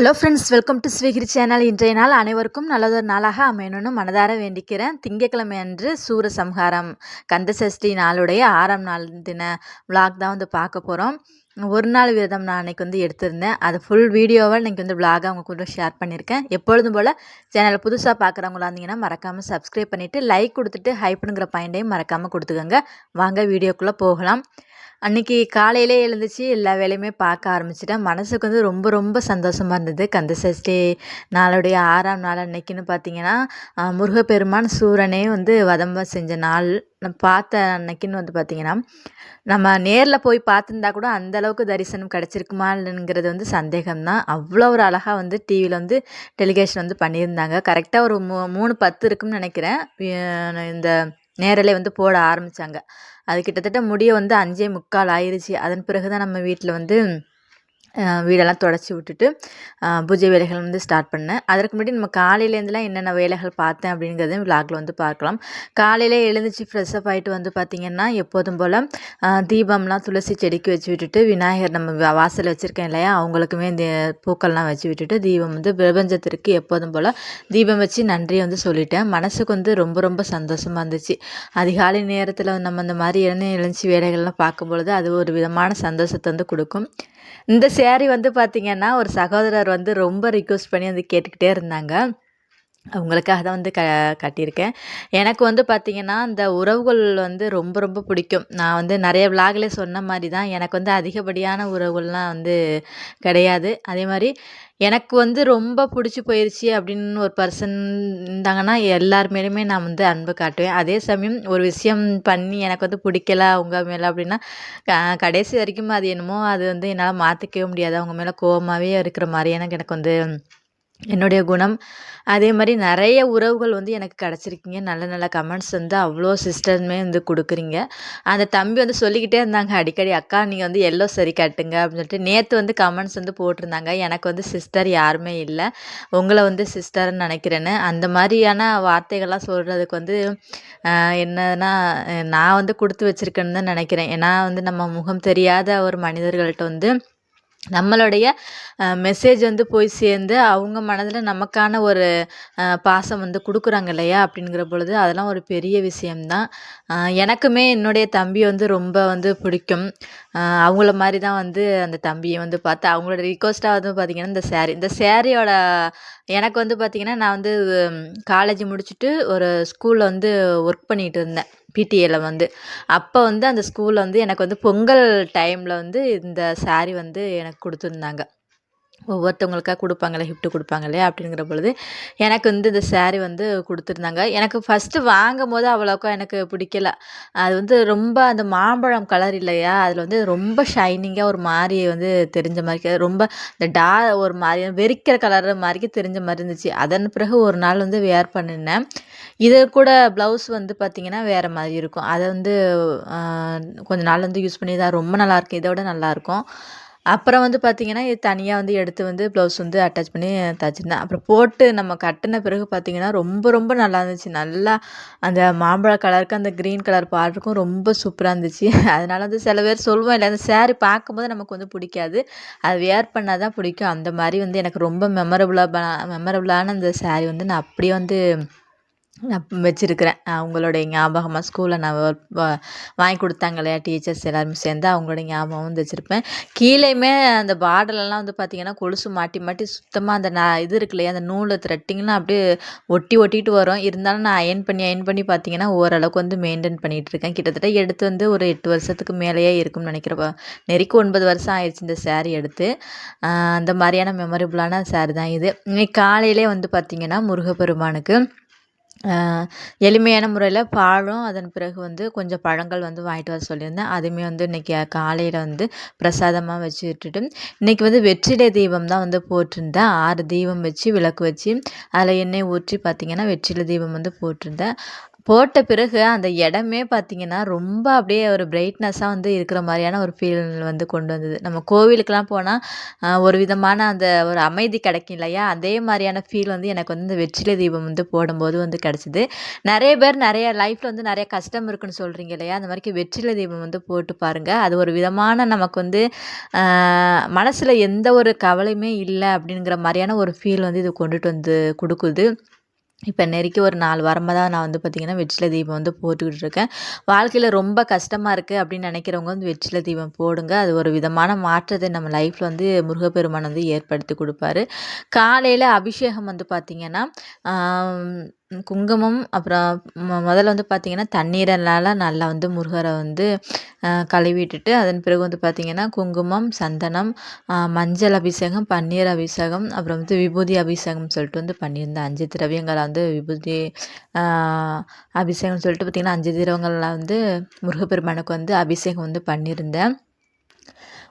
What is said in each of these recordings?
Hello friends welcome to ஸ்வீகிரி channel இன்றைய நாள் அனைவருக்கும் நல்லதொரு நாளாக அமையணும்னு மனதார வேண்டிக்கிறேன். திங்கக்கிழமை அன்று சூரசம்ஹாரம் கந்தசஷ்டி நாளுடைய ஆறாம் நாள் தின விளாக் தான் வந்து பார்க்க போகிறோம் ஒரு நாள் விரதம் நான் அன்றைக்கி வந்து எடுத்திருந்தேன். அது ஃபுல் வீடியோவை இன்றைக்கி வந்து விளாகாக அவங்க கூட ஷேர் பண்ணியிருக்கேன். எப்பொழுதும் போல் சேனலை புதுசாக பார்க்குறவங்களா இருந்தீங்கன்னா மறக்காமல் சப்ஸ்கிரைப் பண்ணிவிட்டு லைக் கொடுத்துட்டு ஹைப்புங்கிற பாயிண்டையும் மறக்காமல் கொடுத்துக்கோங்க. வாங்க வீடியோக்குள்ளே போகலாம். அன்றைக்கி காலையிலே எழுந்துச்சு எல்லா வேலையுமே பார்க்க ஆரம்பிச்சிட்டேன். மனசுக்கு வந்து ரொம்ப ரொம்ப சந்தோஷமாக இருந்தது. கந்த சஷ்டி நாளுடைய ஆறாம் நாள் அன்னைக்குன்னு பார்த்தீங்கன்னா முருகப்பெருமான் சூரனே வந்து வதம்ப செஞ்ச நாள். நான் பார்த்த அன்னைக்குன்னு வந்து பார்த்தீங்கன்னா நம்ம நேரில் போய் பார்த்துருந்தா கூட அந்த அளவுக்கு தரிசனம் கிடச்சிருக்குமாங்கிறது வந்து சந்தேகம்தான். அவ்வளோ ஒரு அழகாக வந்து டிவியில் வந்து டெலிகேஷன் வந்து பண்ணியிருந்தாங்க. கரெக்டாக ஒரு மூ மூணு பத்து இருக்குன்னு நினைக்கிறேன். இந்த நேரலே வந்து போட ஆரம்பித்தாங்க அது கிட்டத்தட்ட முடிய வந்து அஞ்சே முக்கால் ஆயிடுச்சு அதன் பிறகு தான் நம்ம வீட்டில் வந்து வீடெல்லாம் தொடச்சி விட்டுட்டு பூஜை வேலைகள் வந்து ஸ்டார்ட் பண்ணேன். அதற்கு முன்னாடி நம்ம காலையிலேருந்துலாம் என்னென்ன வேலைகள் பார்த்தேன் அப்படிங்கிறதையும் விலாகில் வந்து பார்க்கலாம். காலையில் எழுந்துச்சு ஃப்ரெஷ்அப் ஆகிட்டு வந்து பார்த்திங்கன்னா எப்போதும் போல் தீபம்லாம் துளசி செடிக்கு வச்சு விட்டுட்டு விநாயகர் நம்ம வாசல் வச்சுருக்கேன் இல்லையா? அவங்களுக்குமே இந்த பூக்கள்லாம் வச்சு விட்டுட்டு தீபம் வந்து பிரபஞ்சத்திற்கு எப்போதும் போல் தீபம் வச்சு நன்றியை வந்து சொல்லிட்டேன். மனசுக்கு வந்து ரொம்ப ரொம்ப சந்தோஷமாக இருந்துச்சு. அதிகாலை நேரத்தில் நம்ம இந்த மாதிரி எழுந்து எழுந்துச்சி வேலைகள்லாம் பார்க்கும்பொழுது அது ஒரு விதமான சந்தோஷத்தை வந்து கொடுக்கும். இந்த சேரீ வந்து பார்த்திங்கன்னா ஒரு சகோதரர் வந்து ரொம்ப ரிக்வெஸ்ட் பண்ணி வந்து கேட்டுக்கிட்டே இருந்தாங்க. அவங்களுக்காக தான் வந்து க கட்டியிருக்கேன். எனக்கு வந்து பார்த்திங்கன்னா இந்த உறவுகள் வந்து ரொம்ப ரொம்ப பிடிக்கும். நான் வந்து நிறைய விலாகிலே சொன்ன மாதிரி தான் எனக்கு வந்து அதிகப்படியான உறவுகள்லாம் வந்து கிடையாது. அதே மாதிரி எனக்கு வந்து ரொம்ப பிடிச்சி போயிடுச்சு அப்படின்னு ஒரு பர்சன் இருந்தாங்கன்னா எல்லார் மேலேயுமே நான் வந்து அன்பு காட்டுவேன். அதே சமயம் ஒரு விஷயம் பண்ணி எனக்கு வந்து பிடிக்கல அவங்க மேலே அப்படின்னா க- கடைசி வரைக்கும் அது என்னமோ அது வந்து என்னால் மாற்றிக்கவே முடியாது. அவங்க மேலே கோவமாகவே இருக்கிற மாதிரி எனக்கு எனக்கு வந்து என்னுடைய குணம். அதே மாதிரி நிறைய உறவுகள் வந்து எனக்கு கிடச்சிருக்கீங்க. நல்ல நல்ல கமெண்ட்ஸ் வந்து அவ்வளோ சிஸ்டருமே வந்து கொடுக்குறீங்க. அந்த தம்பி வந்து சொல்லிக்கிட்டே இருந்தாங்க. அடிக்கடி அக்கா நீங்கள் வந்து எல்லோ சரி காட்டுங்க. அப்படின்னு சொல்லிட்டு நேற்று வந்து கமெண்ட்ஸ் வந்து போட்டிருந்தாங்க. எனக்கு வந்து சிஸ்டர் யாருமே இல்லை. உங்களை வந்து சிஸ்டர்னு நினைக்கிறேன்னு. அந்த மாதிரியான வார்த்தைகள்லாம் சொல்கிறதுக்கு வந்து என்னன்னா நான் வந்து கொடுத்து வச்சிருக்கேன்னு தான் நினைக்கிறேன். ஏன்னா வந்து நம்ம முகம் தெரியாத ஒரு மனிதர்கள்ட்ட வந்து நம்மளுடைய மெசேஜ் வந்து போய் சேர்ந்து அவங்க மனதில் நமக்கான ஒரு பாசம் வந்து கொடுக்குறாங்க இல்லையா? அப்படிங்கிற பொழுது அதெல்லாம் ஒரு பெரிய விஷயம்தான். எனக்குமே என்னுடைய தம்பி வந்து ரொம்ப வந்து பிடிக்கும். அவங்கள மாதிரி தான் வந்து அந்த தம்பியை வந்து பார்த்து அவங்களோட ரிக்வஸ்ட்டாக வந்து பார்த்திங்கன்னா இந்த சேரீ இந்த சேரீயோட எனக்கு வந்து பார்த்திங்கன்னா நான் வந்து காலேஜ் முடிச்சுட்டு ஒரு ஸ்கூலில் வந்து ஒர்க் பண்ணிகிட்டு இருந்தேன். பிடிஏல வந்து. அப்போ வந்து அந்த ஸ்கூலில் வந்து எனக்கு வந்து பொங்கல் டைமில் வந்து இந்த ஸாரீ வந்து எனக்கு கொடுத்துருந்தாங்க. ஒவ்வொருத்தவங்களுக்காக கொடுப்பாங்களே கிஃப்ட் கொடுப்பாங்களே அப்படிங்கிற பொழுது எனக்கு வந்து இந்த சேரீ வந்து கொடுத்துருந்தாங்க. எனக்கு ஃபஸ்ட்டு வாங்கும் போது அவ்வளோக்கா எனக்கு பிடிக்கல. அது வந்து ரொம்ப அந்த மாம்பழம் கலர் இல்லையா? அதில் வந்து ரொம்ப ஷைனிங்காக ஒரு மாதிரி வந்து தெரிஞ்ச மாதிரி ரொம்ப இந்த டா ஒரு மாதிரி வெறிக்கிற கலர் மாதிரிக்கு தெரிஞ்ச மாதிரி இருந்துச்சு. அதன் பிறகு ஒரு நாள் வந்து வேர் பண்ணினேன். இது கூட ப்ளவுஸ் வந்து பார்த்திங்கன்னா வேறு மாதிரி இருக்கும். அதை வந்து கொஞ்ச நாள் வந்து யூஸ் பண்ணி தான் ரொம்ப நல்லாயிருக்கு இதை விட நல்லாயிருக்கும் அப்புறம் வந்து பார்த்திங்கன்னா இது தனியாக வந்து எடுத்து வந்து ப்ளவுஸ் வந்து அட்டாச் பண்ணி தச்சிருந்தேன். அப்புறம் போட்டு நம்ம கட்டின பிறகு பார்த்திங்கன்னா ரொம்ப ரொம்ப நல்லா இருந்துச்சு. நல்லா அந்த மாம்பழ கலருக்கு அந்த க்ரீன் கலர் பார்டருக்கும் ரொம்ப சூப்பராக இருந்துச்சு. அதனால வந்து சில பேர் சொல்லுவோம் இல்லை அந்த சேரீ பார்க்கும்போது நமக்கு வந்து பிடிக்காது. அது வேர் பண்ணால் தான் பிடிக்கும். அந்த மாதிரி வந்து எனக்கு ரொம்ப மெமரபுளாக மெமரபுளான அந்த சேரீ வந்து நான் அப்படியே வந்து நான் வச்சுருக்கிறேன். அவங்களுடைய ஞாபகமாக ஸ்கூலில் நான் வாங்கி கொடுத்தாங்க இல்லையா டீச்சர்ஸ் எல்லாருமே சேர்ந்து அவங்களோட ஞாபகம் வந்து வச்சுருப்பேன். கீழேயுமே அந்த பார்டர்லலாம் வந்து பார்த்திங்கன்னா கொலுசு மாட்டி மாட்டி சுத்தமாக அந்த நான் இது இருக்கு இல்லையா அந்த நூலை த்ரெட்டிங்லாம் அப்படியே ஒட்டி ஒட்டிட்டு வரும். இருந்தாலும் நான் அயன் பண்ணி அயன் பண்ணி பார்த்திங்கன்னா ஓரளவுக்கு வந்து மெயின்டைன் பண்ணிகிட்டு இருக்கேன். கிட்டத்தட்ட எடுத்து வந்து ஒரு எட்டு வருஷத்துக்கு மேலேயே இருக்கும்னு நினைக்கிறப்ப நெருக்கி ஒன்பது வருஷம் ஆயிடுச்சு இந்த சேரீ எடுத்து. அந்த மாதிரியான மெமரபுளான சேரீ தான் இது. இன்னைக்கு காலையிலே வந்து பார்த்திங்கன்னா முருகப்பெருமானுக்கு எளிமையான முறையில் பாலும் அதன் பிறகு வந்து கொஞ்சம் பழங்கள் வந்து வாங்கிட்டு வர சொல்லியிருந்தேன். அதுவுமே வந்து இன்றைக்கி காலையில் வந்து பிரசாதமாக வச்சு விட்டுட்டு இன்றைக்கி வந்து வெற்றிலை தீபம் தான் வந்து போட்டிருந்தேன். ஆறு தீபம் வச்சு விளக்கு வச்சு அதில் எண்ணெய் ஊற்றி பார்த்திங்கன்னா வெற்றிலை தீபம் வந்து போட்டிருந்தேன். போட்ட பிறகு அந்த இடமே பார்த்தீங்கன்னா, ரொம்ப அப்படியே ஒரு பிரைட்னஸா வந்து இருக்கிற மாரியான ஒரு ஃபீல் வந்து கொண்டு வந்தது. நம்ம கோவிலுக்கெல்லாம் போனா, அ ஒரு விதமான அந்த ஒரு அமைதி கிடைக்கும் இல்லையா? அதே மாரியான ஃபீல் வந்து எனக்கு வந்து இந்த வெற்றிலை தீபம் வந்து போடும்போது வந்து கிடைச்சது. நெறைய பேர் நெறைய லைஃப்ல வந்து நெறைய கஷ்டம் இருக்குன்னு சொல்றீங்க இல்லையா? அந்த மாரிக்கு வெற்றிலை தீபம் வந்து போட்டு பாருங்க. அது ஒரு விதமான நமக்கு வந்து அ மனசுல எந்த ஒரு கவலையுமே இல்ல அப்படிங்கிற மாரியான ஒரு ஃபீல் வந்து இது கொண்டுட்டு வந்து குடுக்குது. இப்போ நெருக்கி ஒரு நாலு வாரமாக தான் நான் வந்து பார்த்தீங்கன்னா, வெற்றிலை தீபம் வந்து போட்டுக்கிட்டு இருக்கேன். வாழ்க்கையில் ரொம்ப கஷ்டமாக இருக்குது அப்படின்னு நினைக்கிறவங்க வந்து வெற்றிலை தீபம் போடுங்க. அது ஒரு விதமான மாற்றத்தை நம்ம லைஃப்பில் வந்து முருகப்பெருமான் வந்து ஏற்படுத்தி கொடுப்பாரு காலையில் அபிஷேகம் வந்து பார்த்திங்கன்னா குங்குமம் அப்புறம் மொ வந்து பார்த்திங்கன்னா தண்ணீரனால நல்லா வந்து முருகரை வந்து கழுவிட்டுட்டு, அதன் பிறகு வந்து பார்த்திங்கன்னா குங்குமம், சந்தனம், மஞ்சள் அபிஷேகம், பன்னீர் அபிஷேகம், அப்புறம் வந்து விபூதி அபிஷேகம் சொல்லிட்டு வந்து பண்ணியிருந்தேன். அஞ்சு திரவியங்களை வந்து விபூதி அபிஷேகம்னு சொல்லிட்டு பார்த்தீங்கன்னா, 5 திரவங்கள்ல வந்து முருகப்பெருமானுக்கு வந்து அபிஷேகம் வந்து பண்ணியிருந்தேன்.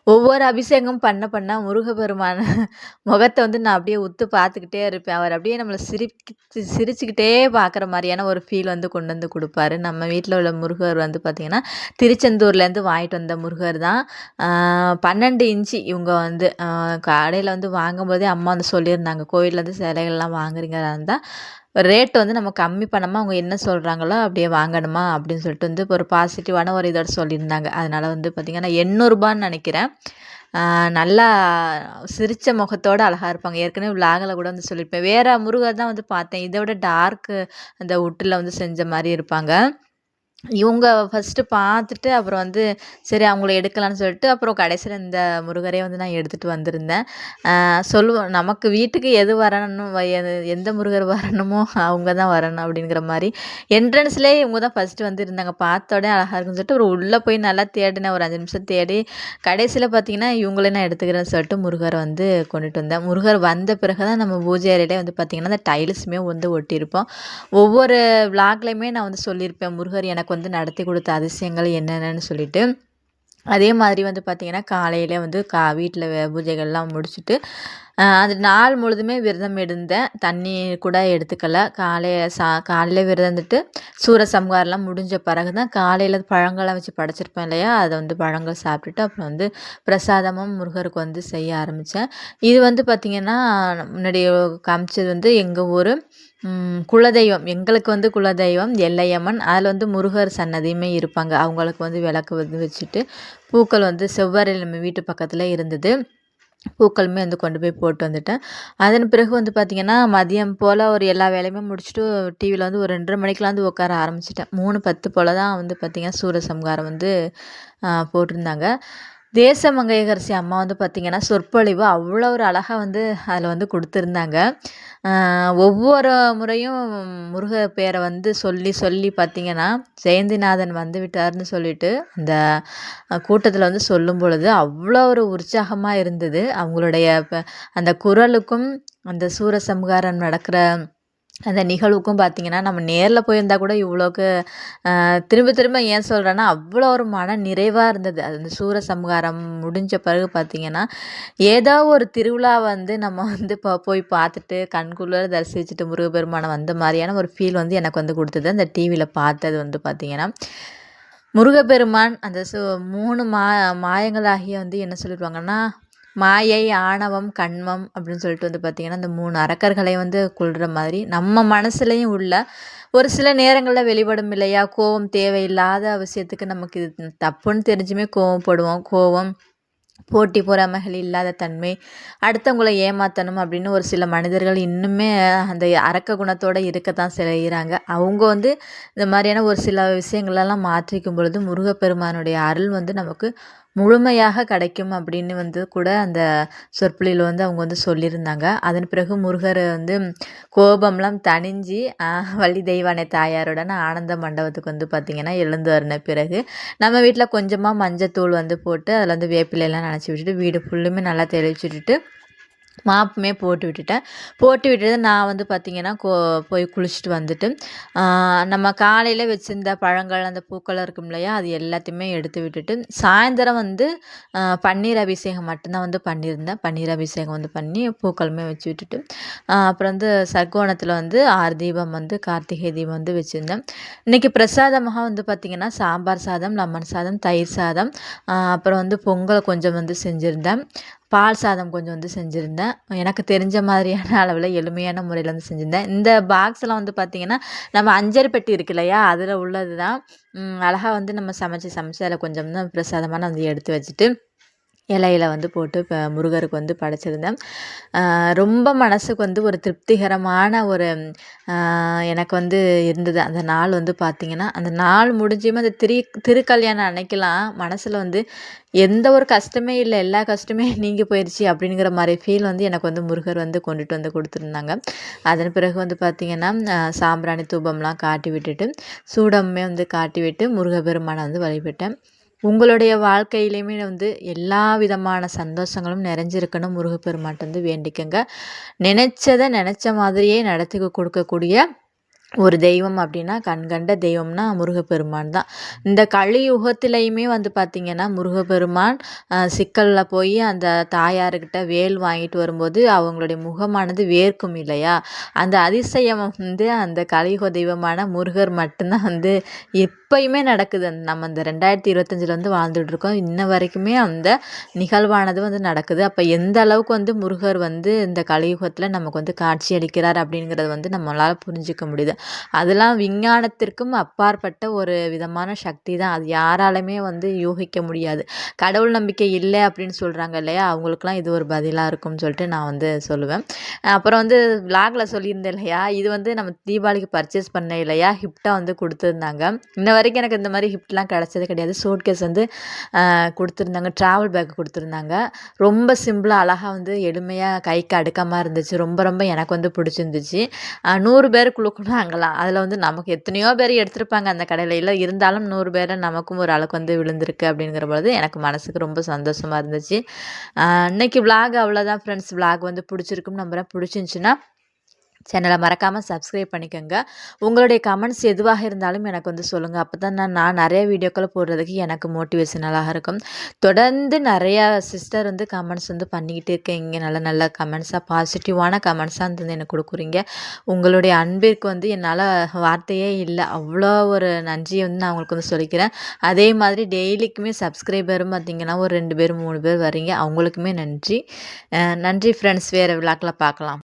ஒவ்வொரு அபிஷேகம் பண்ண பண்ண முருகப்பெருமான முகத்தை வந்து நான் அப்படியே உத்து பார்த்துக்கிட்டே இருப்பேன். அவர் அப்படியே நம்மளை சிரிச்சு சிரிச்சுக்கிட்டே பார்க்குற மாதிரியான ஒரு ஃபீல் வந்து கொண்டு வந்து கொடுப்பாரு நம்ம வீட்டில் உள்ள முருகர் வந்து பார்த்தீங்கன்னா, திருச்செந்தூர்லேருந்து வாங்கிட்டு வந்த முருகர் தான். பன்னெண்டு இன்ச்சு இவங்க வந்து கடையில் வந்து வாங்கும்போதே அம்மா வந்து சொல்லியிருந்தாங்க. கோயிலேருந்து சிலைகள்லாம் வாங்குறீங்களா இருந்தால் ரேட் வந்து நம்ம கம்மி பண்ணாமல் அவங்க என்ன சொல்கிறாங்களோ அப்படியே வாங்கணுமா அப்படின்னு சொல்லிட்டு வந்து ஒரு பாசிட்டிவான ஒரு இதோட சொல்லியிருந்தாங்க. அதனால் வந்து பார்த்திங்கன்னா எண்ணூறுபான்னு நினைக்கிறேன் நல்லா சிரித்த முகத்தோடு அழகா இருப்பாங்க. ஏற்கனவே விலாகில் கூட வந்து சொல்லியிருப்பேன். வேறு முருகர் தான் வந்து பார்த்தேன். இதை விட டார்க்கு அந்த உட்டில் வந்து செஞ்ச மாதிரி இருப்பாங்க. இவங்க ஃபஸ்ட்டு பார்த்துட்டு, அப்புறம் வந்து சரி அவங்கள எடுக்கலான்னு சொல்லிட்டு, அப்புறம் கடைசியில் இந்த முருகரே வந்து நான் எடுத்துகிட்டு வந்திருந்தேன். சொல்லுவோம் நமக்கு வீட்டுக்கு எது வரணும் எந்த முருகர் வரணுமோ அவங்க தான் வரணும் அப்படிங்கிற மாதிரி என்ட்ரன்ஸ்லே இவங்க தான் ஃபர்ஸ்ட்டு வந்து இருந்தாங்க. பார்த்த உடனே இருக்குன்னு சொல்லிட்டு, ஒரு உள்ளே போய் நல்லா தேடினேன். ஒரு அஞ்சு நிமிஷம் தேடி, கடைசியில் பார்த்தீங்கன்னா, இவங்களே நான் எடுத்துக்கிறேன்னு சொல்லிட்டு முருகரை வந்து கொண்டுட்டு வந்தேன். முருகர் வந்த பிறகு தான் நம்ம பூஜை அறையிலே வந்து பார்த்திங்கன்னா அந்த டைல்ஸுமே வந்து ஒட்டியிருப்போம். ஒவ்வொரு விளாக்லையுமே நான் வந்து சொல்லியிருப்பேன். முருகர் எனக்கு வந்து நடத்தி கொடுத்த அதிசயங்கள் என்னென்னு சொல்லிட்டு. அதே மாதிரி வந்து பார்த்திங்கன்னா காலையில் வந்து கா வீட்டில் பூஜைகள்லாம் முடிச்சுட்டு, அது நாள் முழுதுமே விரதம் இருந்தேன். தண்ணி கூட எடுத்துக்கல. காலை சா காலையில் விரதம் சூர சூரசம்ஹாரம்லாம் முடிஞ்ச பிறகு தான் காலையில் பழங்களை வச்சு படைச்சிருப்பேன் இல்லையா? அதை வந்து பழங்கள் சாப்பிட்டுட்டு, அப்புறம் வந்து பிரசாதமும் முருகருக்கு வந்து செய்ய ஆரம்பித்தேன் இது வந்து பார்த்திங்கன்னா முன்னாடி காமிச்சது வந்து எங்கள் ஊர் குலதெய்வம் எங்களுக்கு வந்து குலதெய்வம் எல்லையம்மன். அதில் வந்து முருகர் சன்னதியுமே இருப்பாங்க. அவங்களுக்கு வந்து விளக்கு வந்து வச்சுட்டு, பூக்கள் வந்து செவ்வாறையில் நம்ம வீட்டு பக்கத்தில் இருந்தது. பூக்களுமே வந்து கொண்டு போய் போட்டு வந்துட்டேன். அதன் பிறகு வந்து பார்த்திங்கன்னா மதியம் போல் ஒரு எல்லா வேலையுமே முடிச்சுட்டு டிவியில் வந்து ஒரு ரெண்டரை மணிக்கெலாம் வந்து உட்கார ஆரம்பிச்சிட்டேன் மூணு பத்து போல் தான் வந்து பார்த்திங்கன்னா சூரசம்ஹாரம் வந்து போட்டிருந்தாங்க. தேசமங்கையகரசி அம்மா வந்து பார்த்திங்கன்னா சொற்பொழிவு அவ்வளோ ஒரு அழகாக வந்து அதில் வந்து கொடுத்துருந்தாங்க ஒவ்வொரு முறையும் முருக பேரை வந்து சொல்லி சொல்லி பார்த்தீங்கன்னா, ஜெயந்திநாதன் வந்து விட்டார்னு சொல்லிட்டு, அந்த கூட்டத்தில் வந்து சொல்லும் பொழுது அவ்வளோ ஒரு உற்சாகமாக இருந்தது. அவங்களுடைய அந்த குரலுக்கும், அந்த சூரசம்ஹாரம் நடக்கிற அந்த நிகழ்வுக்கும் பார்த்தீங்கன்னா, நம்ம நேரில் போயிருந்தா கூட இவ்வளோக்கு திரும்ப திரும்ப ஏன் சொல்கிறேன்னா அவ்வளோ ஒரு மன நிறைவாக இருந்தது. அது அந்த சூரசம்ஹாரம் முடிஞ்ச பிறகு பார்த்தீங்கன்னா, ஏதோ ஒரு திருவிழா வந்து நம்ம வந்து ப போய் பார்த்துட்டு, கண்குள்ளே தரிசிச்சுட்டு முருகப்பெருமானை வந்த மாதிரியான ஒரு ஃபீல் வந்து எனக்கு வந்து கொடுத்தது அந்த டிவியில் பார்த்தது வந்து பார்த்தீங்கன்னா. முருகப்பெருமான் அந்த சு மூணு மா மாயங்களாகிய வந்து என்ன சொல்லிடுவாங்கன்னா மாயை, ஆணவம், கண்மம் அப்படின்னு சொல்லிட்டு வந்து பார்த்திங்கன்னா இந்த மூணு அரக்கர்களை வந்து கொள்கிற மாதிரி, நம்ம மனசுலையும் உள்ள ஒரு சில நேரங்களில் வெளிப்படும் இல்லையா? கோவம் தேவையில்லாத அவசியத்துக்கு நமக்கு இது தப்புன்னு தெரிஞ்சுமே கோவப்படுவோம். கோவம், போட்டி பொறாமைகள் இல்லாத தன்மை, அடுத்தவங்கள ஏமாத்தணும் அப்படின்னு ஒரு சில மனிதர்கள் இன்னுமே அந்த அரக்க குணத்தோட இருக்கத்தான் செய்கிறாங்க அவங்க வந்து இந்த மாதிரியான ஒரு சில விஷயங்களெல்லாம் மாற்றிக்கும் பொழுது, முருகப்பெருமானுடைய அருள் வந்து நமக்கு முழுமையாக கிடைக்கும் அப்படின்னு வந்து கூட அந்த சொற்பொழிவுல வந்து அவங்க வந்து சொல்லியிருந்தாங்க. அதன் பிறகு முருகர் வந்து கோபம்லாம் தணிஞ்சு, வள்ளி தெய்வானை தாயாருடன் ஆனந்த மண்டபத்துக்கு வந்து பார்த்திங்கன்னா எழுந்து வரின பிறகு, நம்ம வீட்டில் கொஞ்சமாக மஞ்சத்தூள் வந்து போட்டு, அதில் வந்து வேப்பிலையெல்லாம் நனைச்சி விட்டுட்டு, வீடு ஃபுல்லுமே நல்லா தெளிச்சு விட்டுட்டு, மாப்புமே போட்டு விட்டுட்டேன். போட்டு விட்டுட்டு நான் வந்து பார்த்திங்கன்னா கோ போய் குளிச்சுட்டு வந்துட்டு நம்ம காலையில் வச்சுருந்த பழங்கள் அந்த பூக்கள் இருக்கும் இல்லையா அது எல்லாத்தையுமே எடுத்து விட்டுட்டு சாயந்தரம் வந்து பன்னீர் அபிஷேகம் மட்டும்தான் வந்து பண்ணியிருந்தேன். பன்னீர் அபிஷேகம் வந்து பண்ணி பூக்களுமே வச்சு விட்டுட்டு அப்புறம் வந்து சர்க்கோணத்தில் வந்து ஆறு தீபம் வந்து கார்த்திகை தீபம் வந்து வச்சுருந்தேன். இன்றைக்கி பிரசாதமாக வந்து பார்த்திங்கன்னா சாம்பார் சாதம் லெமன் சாதம் தயிர் சாதம் அப்புறம் வந்து பொங்கல் கொஞ்சம் வந்து செஞ்சுருந்தேன். பால் சாதம் கொஞ்சம் வந்து செஞ்சுருந்தேன். எனக்கு தெரிஞ்ச மாதிரியான அளவில் எளிமையான முறையில் வந்து செஞ்சுருந்தேன். இந்த பாக்ஸில் வந்து பார்த்திங்கன்னா நம்ம அஞ்சர் பெட்டி இருக்கு இல்லையா? அதில் உள்ளது தான் அழகாக வந்து நம்ம சமைச்சு சமைச்சு அதில் கொஞ்சம் தான் பிரசாதமாக நான் வந்து எடுத்து வச்சுட்டு இலையில வந்து போட்டு இப்போ முருகருக்கு வந்து படைச்சிருந்தேன். ரொம்ப மனதுக்கு வந்து ஒரு திருப்திகரமான ஒரு எனக்கு வந்து இருந்தது. அந்த நாள் வந்து பார்த்திங்கன்னா அந்த நாள் முடிஞ்சுமே அந்த திரு திருக்கல்யாணம் அன்னைக்கெலாம் மனசில் வந்து எந்த ஒரு கஷ்டமே இல்லை எல்லா கஷ்டமே நீங்கி போயிடுச்சு அப்படிங்கிற மாதிரி ஃபீல் வந்து எனக்கு வந்து முருகர் வந்து கொண்டுட்டு வந்து கொடுத்துருந்தாங்க. அதன் பிறகு வந்து பார்த்திங்கன்னா சாம்பிராணி தூபம்லாம் காட்டி விட்டுட்டு சூடமே வந்து காட்டி விட்டு முருகப்பெருமானை வந்து வழிபட்டேன். உங்களுடைய வாழ்க்கையிலையுமே வந்து எல்லா விதமான சந்தோஷங்களும் நிறைஞ்சிருக்கணும். முருகப்பெருமாட்ட வந்து வேண்டிக்கங்க. நினச்சதை நினச்ச மாதிரியே நடத்தி கொடுக்கக்கூடிய ஒரு தெய்வம் அப்படின்னா கண்கண்ட தெய்வம்னா முருகப்பெருமான் தான். இந்த கலியுகத்திலையுமே வந்து பார்த்திங்கன்னா முருகப்பெருமான் சிக்கலில் போய் அந்த தாயாருக்கிட்ட வேல் வாங்கிட்டு வரும்போது அவங்களுடைய முகமானது வேர்க்கும் இல்லையா? அந்த அதிசயம் வந்து அந்த கலியுக தெய்வமான முருகர் மட்டும்தான் வந்து இப்போயுமே நடக்குது. நம்ம இந்த ரெண்டாயிரத்தி இருபத்தஞ்சில் வந்து வாழ்ந்துட்டு இருக்கோம் இன்ன வரைக்குமே அந்த நிகழ்வானது வந்து நடக்குது. அப்போ எந்த அளவுக்கு வந்து முருகர் வந்து இந்த கலியுகத்தில் நமக்கு வந்து காட்சி அளிக்கிறார் அப்படிங்கிறது வந்து நம்மளால் புரிஞ்சிக்க முடியுது. அதெல்லாம் விஞ்ஞானத்திற்கும் அப்பாற்பட்ட ஒரு விதமான சக்தி தான். அது யாராலுமே வந்து யூகிக்க முடியாது. கடவுள் நம்பிக்கை இல்லை அப்படின்னு சொல்கிறாங்க இல்லையா? அவங்களுக்குலாம் இது ஒரு பதிலாக இருக்கும்னு சொல்லிட்டு நான் வந்து சொல்லுவேன். அப்புறம் வந்து விலாகில் சொல்லியிருந்தேன் இல்லையா? இது வந்து நம்ம தீபாவளிக்கு பர்ச்சேஸ் பண்ண இல்லையா? ஹிப்டா வந்து கொடுத்துருந்தாங்க. இன்ன வரைக்கும் எனக்கு இந்த மாதிரி ஹிஃப்ட்லாம் கிடச்சது கிடையாது. சூட்கேஸ் வந்து கொடுத்துருந்தாங்க. ட்ராவல் பேக் கொடுத்துருந்தாங்க. ரொம்ப சிம்பிளாக அழகாக வந்து எளிமையாக கைக்கு அடுக்கமாக இருந்துச்சு. ரொம்ப ரொம்ப எனக்கு வந்து பிடிச்சிருந்துச்சு. நூறு பேர் குழுக்கணும் அங்கெல்லாம் அதில் வந்து நமக்கு எத்தனையோ பேர் எடுத்திருப்பாங்க அந்த கடையில். இல்லை இருந்தாலும் நூறு பேரை நமக்கும் ஒரு அளவுக்கு வந்து விழுந்திருக்கு அப்படிங்கிற பொழுது எனக்கு மனசுக்கு ரொம்ப சந்தோஷமாக இருந்துச்சு. இன்றைக்கி விளாக் அவ்வளோதான் ஃப்ரெண்ட்ஸ் விளாக் வந்து பிடிச்சிருக்குன்னு நம்புகிறேன் பிடிச்சிருந்துச்சின்னா சேனலை மறக்காமல் சப்ஸ்கிரைப் பண்ணிக்கோங்க. உங்களுடைய கமெண்ட்ஸ் எதுவாக இருந்தாலும் எனக்கு வந்து சொல்லுங்கள் அப்போ தான் நான் நான் நிறைய வீடியோக்களை போடுறதுக்கு எனக்கு மோட்டிவேஷனலாக இருக்கும். தொடர்ந்து நிறையா சிஸ்டர் வந்து கமெண்ட்ஸ் வந்து பண்ணிக்கிட்டே இருக்கீங்க நல்ல நல்ல கமெண்ட்ஸாக பாசிட்டிவான கமெண்ட்ஸாக வந்து எனக்கு கொடுக்குறீங்க. உங்களுடைய அன்பிற்கு வந்து என்னால் வார்த்தையே இல்லை. அவ்வளோ ஒரு நன்றியை வந்து நான் உங்களுக்கு வந்து சொல்லிக்கிறேன். அதே மாதிரி டெய்லிக்குமே சப்ஸ்கிரைபரும் பார்த்திங்கன்னா ஒரு ரெண்டு பேர் மூணு பேர் வரீங்க அவங்களுக்குமே நன்றி. நன்றி ஃப்ரெண்ட்ஸ் வேறு விழாக்கில் பார்க்கலாம்.